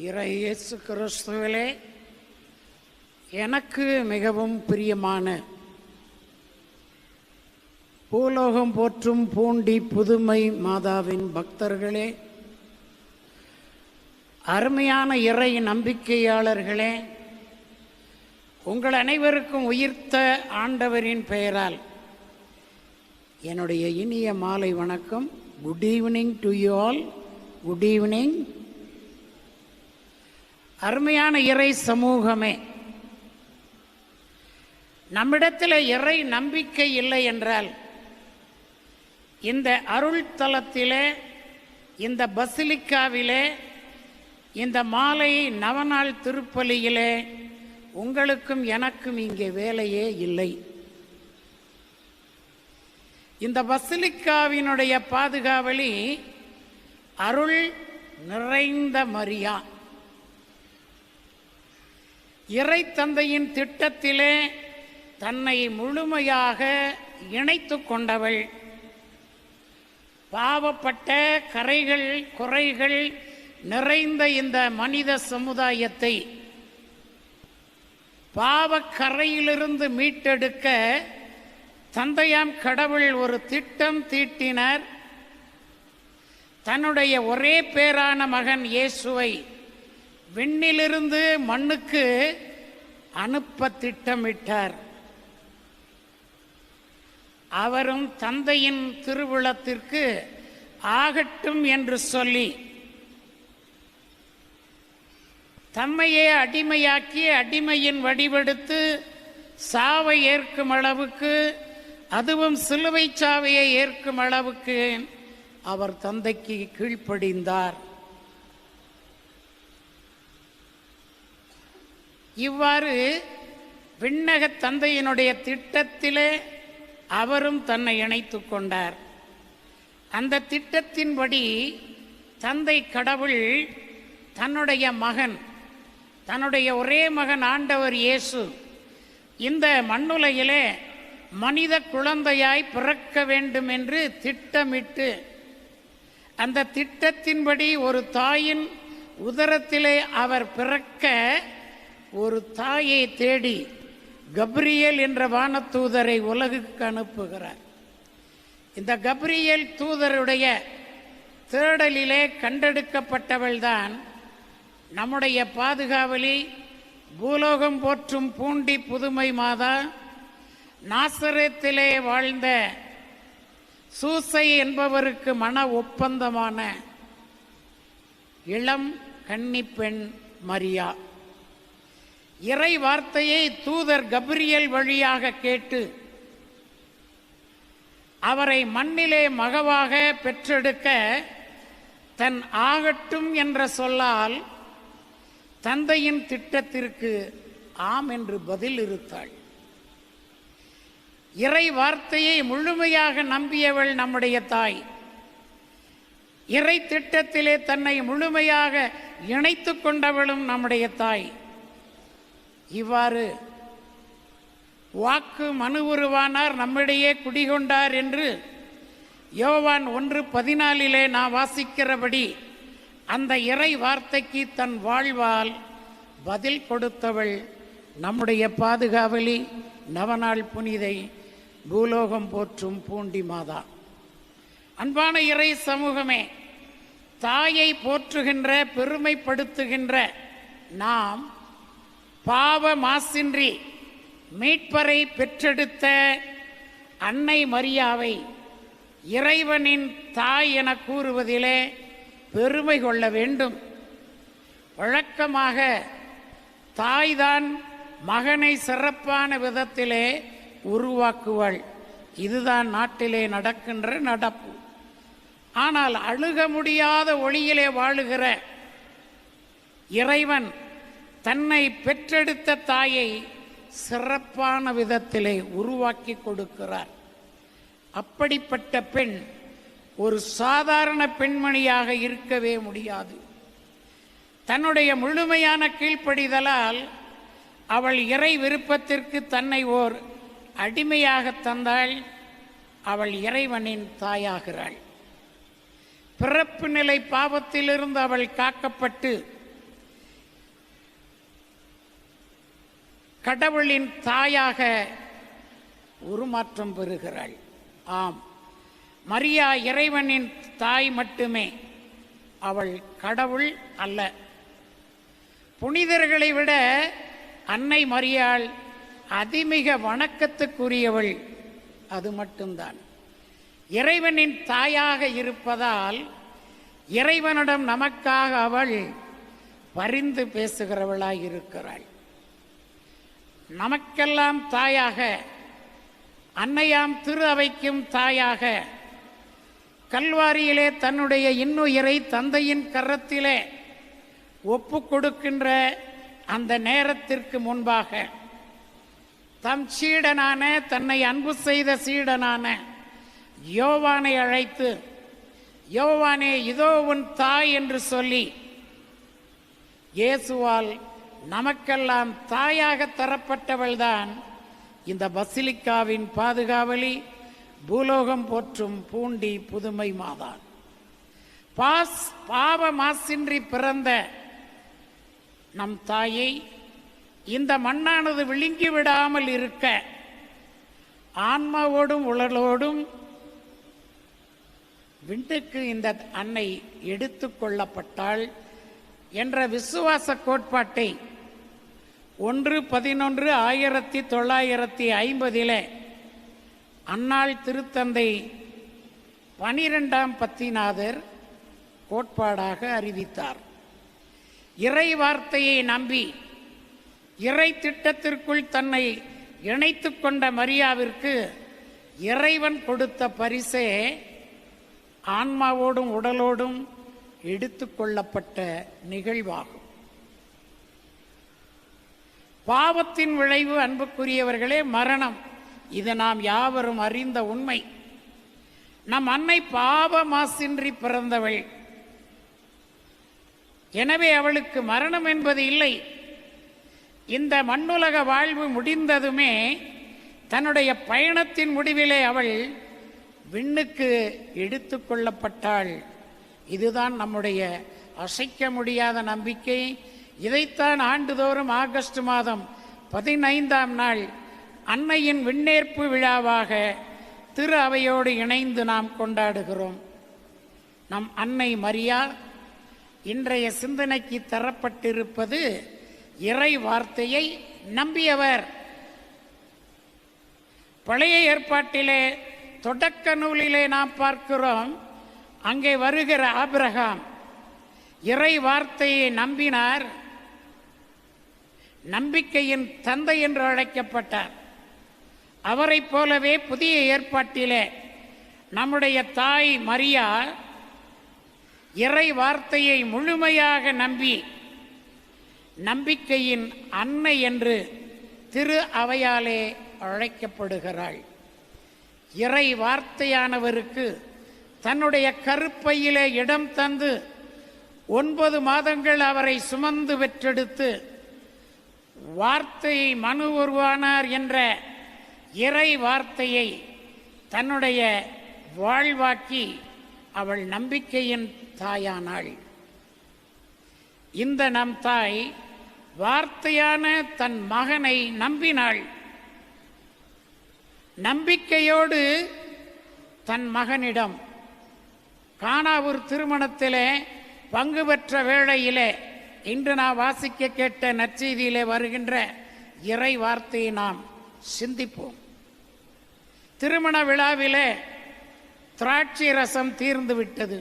இறையேசு கிறிஸ்துவிலே எனக்கு மிகவும் பிரியமான பூலோகம் போற்றும் பூண்டி புதுமை மாதாவின் பக்தர்களே அருமையான இறை நம்பிக்கையாளர்களே உங்கள் அனைவருக்கும் உயிர்த்த ஆண்டவரின் பெயரால் என்னுடைய இனிய மாலை வணக்கம். Good evening to you all good evening அருமையான இறை சமூகமே. நம்மிடத்தில் இறை நம்பிக்கை இல்லை என்றால் இந்த அருள் தலத்திலே இந்த பசிலிக்காவிலே இந்த மாலை நவநாள் திருப்பலியிலே உங்களுக்கும் எனக்கும் இங்கே வேலையே இல்லை. இந்த பசிலிக்காவினுடைய பாதுகாவலி அருள் நிறைந்த மரியா. இறை தந்தையின் திட்டத்திலே தன்னை முழுமையாக இணைத்து கொண்டவள். பாவப்பட்ட கரைகள் குறைகள் நிறைந்த இந்த மனித சமுதாயத்தை பாவக்கரையிலிருந்து மீட்டெடுக்க தந்தையாம் கடவுள் ஒரு திட்டம் தீட்டினார். தன்னுடைய ஒரே பேரான மகன் இயேசுவை விண்ணிலிருந்து மண்ணுக்கு அனுப்ப திட்டமிட்டார் அவரும் தந்தையின் திருவிழத்திற்கு ஆகட்டும் என்று சொல்லி தம்மையே அடிமையாக்கி அடிமையின் வடிவெடுத்து சாவை ஏற்கும் அளவுக்கு அதுவும் சிலுவை சாவையை ஏற்கும் அளவுக்கு அவர் தந்தைக்கு கீழ்ப்படிந்தார். இவ்வாறு விண்ணக தந்தையினுடைய திட்டத்திலே அவரும் தன்னை இணைத்து கொண்டார். அந்த திட்டத்தின்படி தந்தை கடவுள் தன்னுடைய மகன் தன்னுடைய ஒரே மகன் ஆண்டவர் இயேசு இந்த மண்ணுலையிலே மனித குழந்தையாய் பிறக்க வேண்டும் என்று திட்டமிட்டு அந்த திட்டத்தின்படி ஒரு தாயின் உதரத்திலே அவர் பிறக்க ஒரு தாயை தேடி கப்ரியல் என்ற வானத்தூதரை உலகுக்கு அனுப்புகிறார். இந்த கப்ரியல் தூதருடைய தேடலிலே கண்டெடுக்கப்பட்டவள்தான் நம்முடைய பாதுகாவலி பூலோகம் போற்றும் பூண்டி புதுமை மாதா நாசரத்திலே வாழ்ந்த சூசை என்பவருக்கு மன ஒப்பந்தமான இளம் கன்னிப்பெண் மரியா. இறை வார்த்தையை தூதர் கப்ரியல் வழியாக கேட்டு அவரை மண்ணிலே மகவாக பெற்றெடுக்க தன் ஆகட்டும் என்ற சொல்லால் தந்தையின் திட்டத்திற்கு ஆம் என்று பதில் இருத்தாள். இறை வார்த்தையை முழுமையாக நம்பியவள் நம்முடைய தாய். இறை திட்டத்திலே தன்னை முழுமையாக இணைத்து கொண்டவளும் நம்முடைய தாய். இவ்வாறு வாக்கு மனு உருவானார் நம்மிடையே குடிகொண்டார் என்று யோவான் ஒன்று பதினாலிலே நான் வாசிக்கிறபடி அந்த இறை வார்த்தைக்கு தன் வாழ்வால் பதில் கொடுத்தவள் நம்முடைய பாதுகாவலி நவநாள் புனிதை பூலோகம் போற்றும் பூண்டி மாதா. அன்பான இறை சமூகமே தாயை போற்றுகின்ற பெருமைப்படுத்துகின்ற நாம் பாவ மாசின்றி மீட்பரை பெற்றெடுத்த அன்னை மரியாவை இறைவனின் தாய் என கூறுவதிலே பெருமை கொள்ள வேண்டும். வழக்கமாக தாய்தான் மகனை சிறப்பான விதத்திலே உருவாக்குவாள். இதுதான் நாட்டிலே நடக்கின்ற நடப்பு. ஆனால் அழுக முடியாத ஒளியிலே வாழுகிற இறைவன் தன்னை பெற்றெடுத்த தாயை சிறப்பான விதத்திலே உருவாக்கி கொடுக்கிறார். அப்படிப்பட்ட பெண் ஒரு சாதாரண பெண்மணியாக இருக்கவே முடியாது. தன்னுடைய முழுமையான கீழ்ப்படிதலால் அவள் இறை விருப்பத்திற்கு தன்னை ஓர் அடிமையாக தந்தாள். அவள் இறைவனின் தாயாகிறாள். பிறப்பு நிலை பாவத்திலிருந்து அவள் காக்கப்பட்டு கடவுளின் தாயாக உருமாற்றம் பெறுகிறாள். ஆம். மரியா இறைவனின் தாய் மட்டுமே. அவள் கடவுள் அல்ல. புனிதர்களை விட அன்னை மரியாள் அதிமிக வணக்கத்துக்குரியவள். அது மட்டும்தான். இறைவனின் தாயாக இருப்பதால் இறைவனிடம் நமக்காக அவள் பரிந்து பேசுகிறவளாய் இருக்கிறாள் நமக்கெல்லாம் தாயாக அன்னையாம் திரு அவைக்கும் தாயாக கல்வாரியிலே தன்னுடைய இன்னுயிரை தந்தையின் கரத்திலே ஒப்பு கொடுக்கின்ற அந்த நேரத்திற்கு முன்பாக தம் சீடனான தன்னை அன்பு செய்த சீடனான யோவானை அழைத்து யோவானே இதோ உன் தாய் என்று சொல்லி இயேசுவால் நமக்கெல்லாம் தாயாக தரப்பட்டவள்தான். இந்த பசிலிக்காவின் பாதுகாவலி பூலோகம் போற்றும் பூண்டி புதுமை மாதான். பாஸ் பாவ மாசின்றி பிறந்த நம் தாயை இந்த மண்ணானது விழுங்கி விடாமல் இருக்க ஆன்மாவோடும் உடலோடும் விண்டுக்கு இந்த அன்னை எடுத்து கொள்ளப்பட்டாள் என்ற விசுவாச கோட்பாட்டை ஒன்று பதினொன்று ஆயிரத்தி தொள்ளாயிரத்தி ஐம்பதில் அன்னாள் திருத்தந்தை பனிரெண்டாம் பத்திநாதர் கோட்பாடாக அறிவித்தார். இறை வார்த்தையை நம்பி இறை திட்டத்திற்குள் தன்னை இணைத்து கொண்ட மரியாவிற்கு இறைவன் கொடுத்த பரிசே ஆன்மாவோடும் உடலோடும் எடுத்து கொள்ளப்பட்ட நிகழ்வாகும். பாவத்தின் விளைவு அன்புக்குரியவர்களே மரணம். இது நாம் யாவரும் அறிந்த உண்மை. நம் அன்னை பாவ மாசின்றி பிறந்தவள். எனவே அவளுக்கு மரணம் என்பது இல்லை. இந்த மண்ணுலக வாழ்வு முடிந்ததுமே தன்னுடைய பயணத்தின் முடிவிலே அவள் விண்ணுக்கு எடுத்து கொள்ளப்பட்டாள். இதுதான் நம்முடைய அசைக்க முடியாத நம்பிக்கை. இதைத்தான் ஆண்டுதோறும் ஆகஸ்ட் மாதம் பதினைந்தாம் நாள் அன்னையின் விண்ணேற்பு விழாவாக திரு அவையோடு இணைந்து நாம் கொண்டாடுகிறோம். நம் அன்னை மரியா இன்றைய சிந்தனைக்கு தரப்பட்டிருப்பது இறை வார்த்தையை நம்பியவர். பழைய ஏற்பாட்டிலே தொடக்க நூலிலே நாம் பார்க்கிறோம் அங்கே வருகிற ஆபிரகாம் இறை வார்த்தையை நம்பினார். நம்பிக்கையின் தந்தை என்று அழைக்கப்பட்டார். அவரைப் போலவே புதிய ஏற்பாட்டிலே நம்முடைய தாய் மரியா இறை வார்த்தையை முழுமையாக நம்பி நம்பிக்கையின் அன்னை என்று திரு அவையாலே அழைக்கப்படுகிறாள். இறை வார்த்தையானவருக்கு தன்னுடைய கருப்பையிலே இடம் தந்து ஒன்பது மாதங்கள் அவரை சுமந்து பெற்றெடுத்து வார்த்தை மனு உருவானார் என்ற இறை வார்த்தையை தன்னுடைய வாழ்வாக்கி அவள் நம்பிக்கையின் தாயானாள். இந்த நம் தாய் வார்த்தையான தன் மகனை நம்பினாள். நம்பிக்கையோடு தன் மகனிடம். காணாவூர் திருமணத்திலே பங்கு பெற்ற வேளையிலே இன்று நான் வாசிக்க கேட்ட நற்செய்தியிலே வருகின்ற இறை வார்த்தையை நாம் சிந்திப்போம். திருமண விழாவிலே திராட்சை ரசம் தீர்ந்து விட்டது.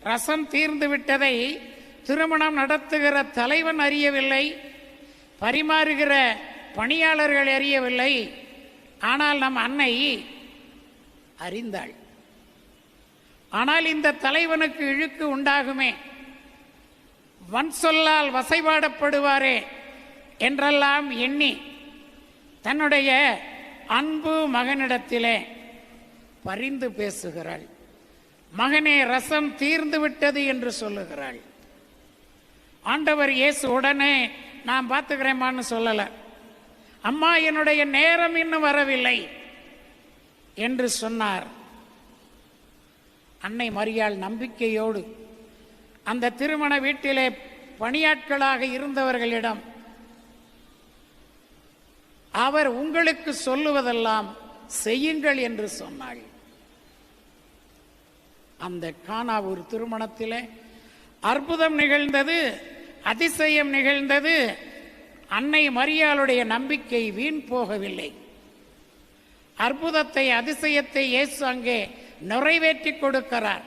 ரசம் தீர்ந்து விட்டதை திருமணம் நடத்துகிற தலைவன் அறியவில்லை பரிமாறுகிற பணியாளர்கள் அறியவில்லை ஆனால் நம் அன்னை அறிந்தாள். ஆனால் இந்த தலைவனுக்கு இழுக்கு உண்டாகுமே. வன் சொல்லால் வசைபாடப்படுவாரே என்றெல்லாம் எண்ணி தன்னுடைய அன்பு மகனிடத்திலே பரிந்து பேசுகிறாள். மகனே ரசம் தீர்ந்து விட்டது என்று சொல்லுகிறாள். ஆண்டவர் இயேசு உடனே நான் பார்த்துக்கிறேம்மான்னு சொல்லல. அம்மா என்னுடைய நேரம் இன்னும் வரவில்லை என்று சொன்னார். அன்னை மரியாள் நம்பிக்கையோடு அந்த திருமண வீட்டிலே பணியாட்களாக இருந்தவர்களிடம் அவர் உங்களுக்கு சொல்லுவதெல்லாம் செய்யுங்கள் என்று சொன்னாள் அந்த கானாவூர் திருமணத்திலே அற்புதம் நிகழ்ந்தது அதிசயம் நிகழ்ந்தது. அன்னை மரியாளுடைய நம்பிக்கை வீண் போகவில்லை. அற்புதத்தை அதிசயத்தை இயேசு அங்கே நிறைவேற்றி கொடுக்கிறார்.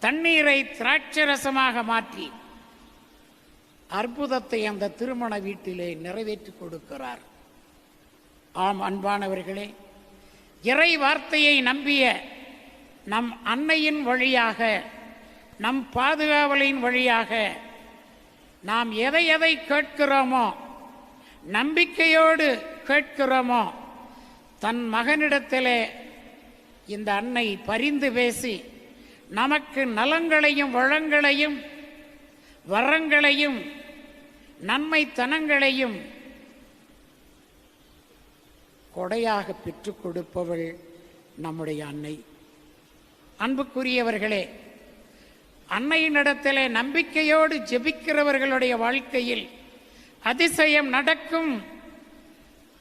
தண்ணீரை திராட்சரசமாக மாற்றி அற்புதத்தை அந்த திருமண வீட்டிலே நிறைவேற்றி கொடுக்கிறார். ஆம் அன்பானவர்களே இறை வார்த்தையை நம்பிய நம் அன்னையின் வழியாக நம் பாதுகாவலின் வழியாக நாம் எதை எதை கேட்கிறோமோ நம்பிக்கையோடு கேட்கிறோமோ தன் மகனிடத்திலே இந்த அன்னை பரிந்து பேசி நமக்கு நலங்களையும் வளங்களையும் வரங்களையும் நன்மைத்தனங்களையும் கொடையாக பெற்றுக் கொடுப்பவள் நம்முடைய அன்னை. அன்புக்குரியவர்களே அன்னையினிடத்திலே நம்பிக்கையோடு ஜெபிக்கிறவர்களுடைய வாழ்க்கையில் அதிசயம் நடக்கும்.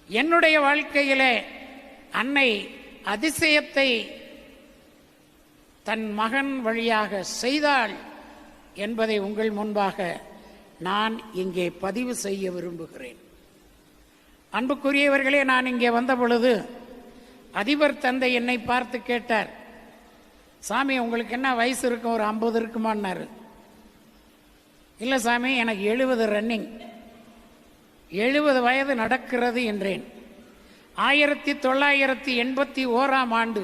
என்னுடைய வாழ்க்கையிலே அன்னை அதிசயத்தை தன் மகன் வழியாக செய்தாள் என்பதை உங்கள் முன்பாக நான் இங்கே பதிவு செய்ய விரும்புகிறேன். அன்புக்குரியவர்களே நான் இங்கே வந்த பொழுது அதிபர் தந்தை என்னை பார்த்து கேட்டார் சாமி உங்களுக்கு என்ன வயசு இருக்கும்? ஒரு ஐம்பது இருக்குமான்னாரு. இல்லை சாமி எனக்கு எழுபது ரன்னிங் எழுபது வயது நடக்கிறது என்றேன். ஆயிரத்தி தொள்ளாயிரத்தி எண்பத்தி ஓராம் ஆண்டு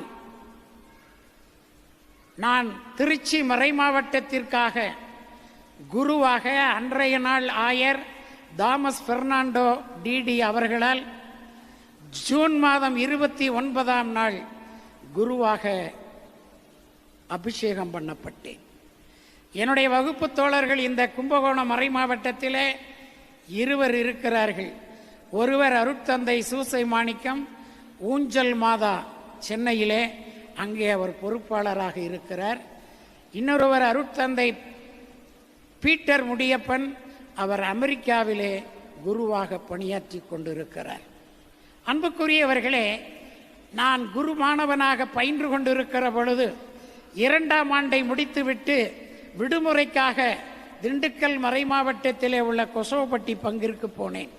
நான் திருச்சி மறை மாவட்டத்திற்காக குருவாக அன்றைய நாள் ஆயர் தாமஸ் பெர்னாண்டோ டிடி அவர்களால் ஜூன் மாதம் இருபத்தி ஒன்பதாம் நாள் குருவாக அபிஷேகம் பண்ணப்பட்டேன். என்னுடைய வகுப்பு தோழர்கள் இந்த கும்பகோணம் மறை மாவட்டத்திலே இருவர் இருக்கிறார்கள். ஒருவர் அருட்தந்தை சூசை மாணிக்கம் ஊஞ்சல் மாதா சென்னையிலே அங்கே அவர் பொறுப்பாளராக இருக்கிறார். இன்னொருவர் அருட்தந்தை பீட்டர் முடியப்பன் அவர் அமெரிக்காவிலே குருவாக பணியாற்றி கொண்டிருக்கிறார். அன்புக்குரியவர்களே நான் குரு மாணவனாக பயின்று கொண்டிருக்கிற பொழுது இரண்டாம் ஆண்டை முடித்துவிட்டு விடுமுறைக்காக திண்டுக்கல் மறை மாவட்டத்திலே உள்ள கொசவப்பட்டி பங்கிற்கு போனேன்.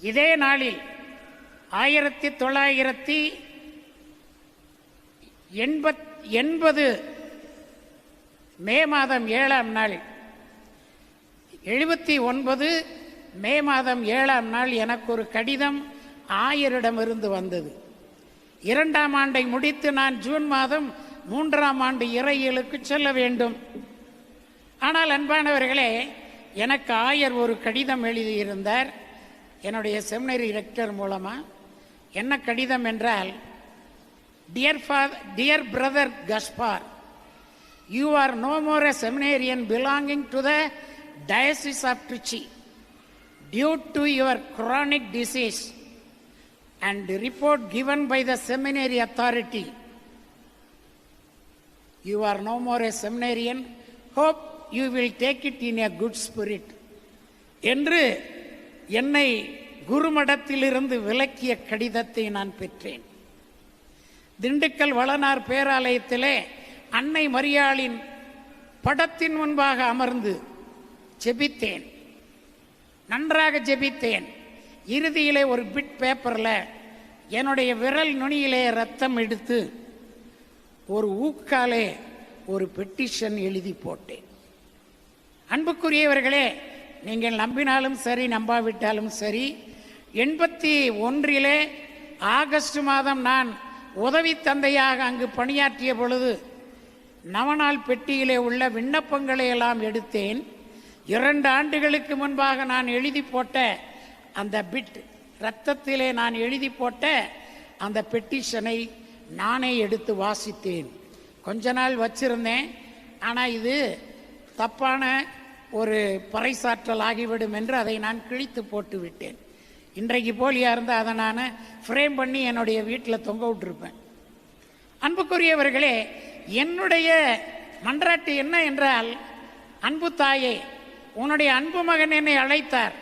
இதே நாளில் ஆயிரத்தி தொள்ளாயிரத்தி எண்பத் எண்பது மே மாதம் ஏழாம் நாள் எழுபத்தி ஒன்பது மே மாதம் ஏழாம் நாள் எனக்கு ஒரு கடிதம் ஆயரிடமிருந்து வந்தது. இரண்டாம் ஆண்டை முடித்து நான் ஜூன் மாதம் மூன்றாம் ஆண்டு இறையியலுக்கு செல்ல வேண்டும். ஆனால் அன்பானவர்களே எனக்கு ஆயர் ஒரு கடிதம் எழுதியிருந்தார். என்னுடைய செமினரி ரெக்டர் மூலமா. என்ன கடிதம் என்றால் dear father dear brother Gaspar you are no more a seminarian belonging to the diocese of Trichy due to your chronic disease and the report given by the seminary authority you are no more a seminarian hope you will take it in a good spirit என்று என்னை குருமடத்திலிருந்து விலக்கிய கடிதத்தை நான் பெற்றேன் திண்டுக்கல் வளனார் பேராலயத்திலே அன்னை மரியாளின் படத்தின் முன்பாக அமர்ந்து ஜெபித்தேன். நன்றாக ஜெபித்தேன். இறுதியிலே ஒரு பிட் பேப்பரில் என்னுடைய விரல் நுனியிலே ரத்தம் எடுத்து ஒரு ஊக்காலே ஒரு பெட்டிஷன் எழுதி போட்டேன். அன்புக்குரியவர்களே நீங்கள் நம்பினாலும் சரி நம்பாவிட்டாலும் சரி எண்பத்தி ஒன்றிலே ஆகஸ்ட் மாதம் நான் உதவி தந்தையாக அங்கு பணியாற்றிய பொழுது நவநாள் பெட்டியிலே உள்ள விண்ணப்பங்களை எல்லாம் எடுத்தேன். இரண்டு ஆண்டுகளுக்கு முன்பாக நான் எழுதி போட்ட அந்த பிட் ரத்தத்திலே நான் எழுதி போட்ட அந்த பெட்டிஷனை நானே எடுத்து வாசித்தேன். கொஞ்ச நாள் வச்சிருந்தேன். ஆனால் இது தப்பான ஒரு பறைசாற்றல் ஆகிவிடும் என்று அதை நான் கிழித்து போட்டு விட்டேன் இன்றைக்கு போலியாக இருந்தால் அதை நான் ஃப்ரேம் பண்ணி என்னுடைய வீட்டில் தொங்க விட்டுருப்பேன். அன்புக்குரியவர்களே என்னுடைய மன்றாட்டு என்ன என்றால் அன்பு தாயே உன்னுடைய அன்பு மகன் என்னை அழைத்தார்.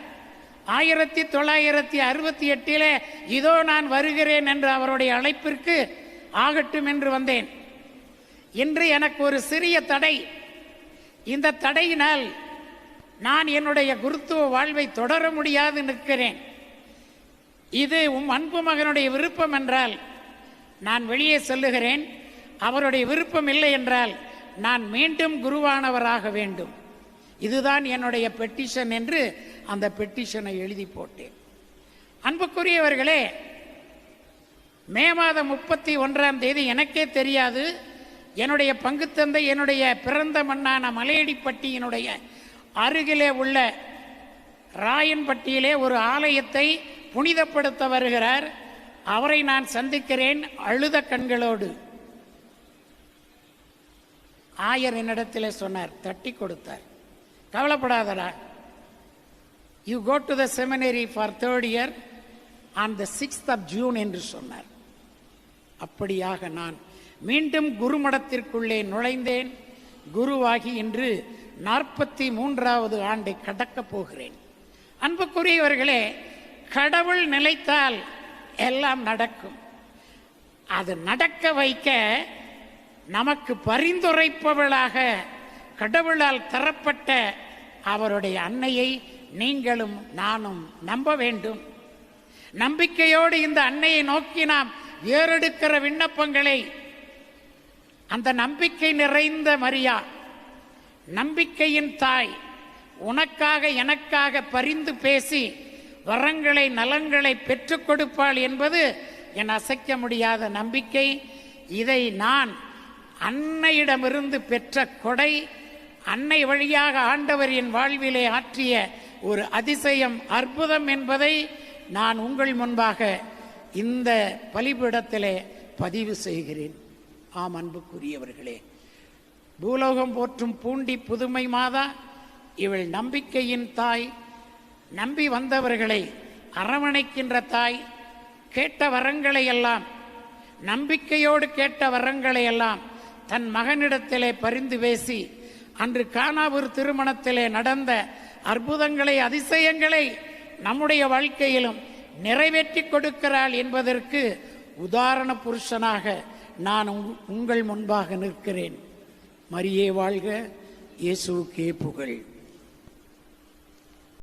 ஆயிரத்தி தொள்ளாயிரத்தி அறுபத்தி எட்டிலே இதோ நான் வருகிறேன் என்று அவருடைய அழைப்பிற்கு ஆகட்டும் என்று வந்தேன். இன்று எனக்கு ஒரு சிறிய தடை. இந்த தடையினால் நான் என்னுடைய குருத்துவ வாழ்வை தொடர முடியாது நிற்கிறேன். இது உம் அன்பு மகனுடைய விருப்பம் என்றால் நான் வெளியே செல்லுகிறேன். அவருடைய விருப்பம் இல்லை என்றால் நான் மீண்டும் குருவானவராக வேண்டும். இதுதான் என்னுடைய பெட்டிஷன் என்று அந்த பெட்டிஷனை எழுதி போட்டேன். அன்புக்குரியவர்களே மே மாதம் முப்பத்தி ஒன்றாம் தேதி எனக்கே தெரியாது. என்னுடைய பங்குத்தந்தை என்னுடைய பிறந்த மண்ணான மலையடிப்பட்டியினுடைய அருகிலே உள்ள ராயன்பட்டியிலே ஒரு ஆலயத்தை புனிதப்படுத்த வருகிறார் அவரை நான் சந்திக்கிறேன் அழுத கண்களோடு. ஆயர் என்னிடத்திலே சொன்னார் தட்டி கொடுத்தார். கவலைப்படாதடா. You go to the seminary for third year on the sixth of June என்று சொன்னார். அப்படியாக நான் மீண்டும் குருமடத்திற்குள்ளே நுழைந்தேன். குருவாகி இன்று நாற்பத்தி மூன்றாவது ஆண்டை கடக்கப் போகிறேன். அன்புக்குரியவர்களே கடவுள் நிலைத்தால் எல்லாம் நடக்கும். அது நடக்க வைக்க நமக்கு பரிந்துரைப்பவளாக கடவுளால் தரப்பட்ட அவருடைய அன்னையை நீங்களும் நானும் நம்ப வேண்டும். நம்பிக்கையோடு இந்த அன்னையை நோக்கி நாம் ஏறெடுக்கிற விண்ணப்பங்களை அந்த நம்பிக்கை நிறைந்த மரியா நம்பிக்கையின் தாய் உனக்காக எனக்காக பரிந்து பேசி வரங்களை நலன்களை பெற்றுக் கொடுப்பாள் என்பது என் அசைக்க முடியாத நம்பிக்கை. இதை நான் அன்னையிடமிருந்து பெற்ற கொடை அன்னை வழியாக ஆண்டவர் என் வாழ்விலே ஆற்றிய ஒரு அதிசயம் அற்புதம் என்பதை நான் உங்கள் முன்பாக இந்த பலிபீடத்திலே பதிவு செய்கிறேன். ஆம் அன்புக்குரியவர்களே பூலோகம் போற்றும் பூண்டி புதுமை மாதா இவள் நம்பிக்கையின் தாய் நம்பி வந்தவர்களை அரவணைக்கின்ற தாய் கேட்ட வரங்களை எல்லாம் நம்பிக்கையோடு கேட்ட வரங்களை எல்லாம் தன் மகனிடத்திலே பரிந்து பேசி அன்று கானாவூர் திருமணத்திலே நடந்த அற்புதங்களை அதிசயங்களை நம்முடைய வாழ்க்கையிலும் நிறைவேற்றி கொடுக்கிறாள் என்பதற்கு உதாரண புருஷனாக நான் உங்கள் முன்பாக நிற்கிறேன். மரியே வாழ்க இயேசுக்கே புகழ்.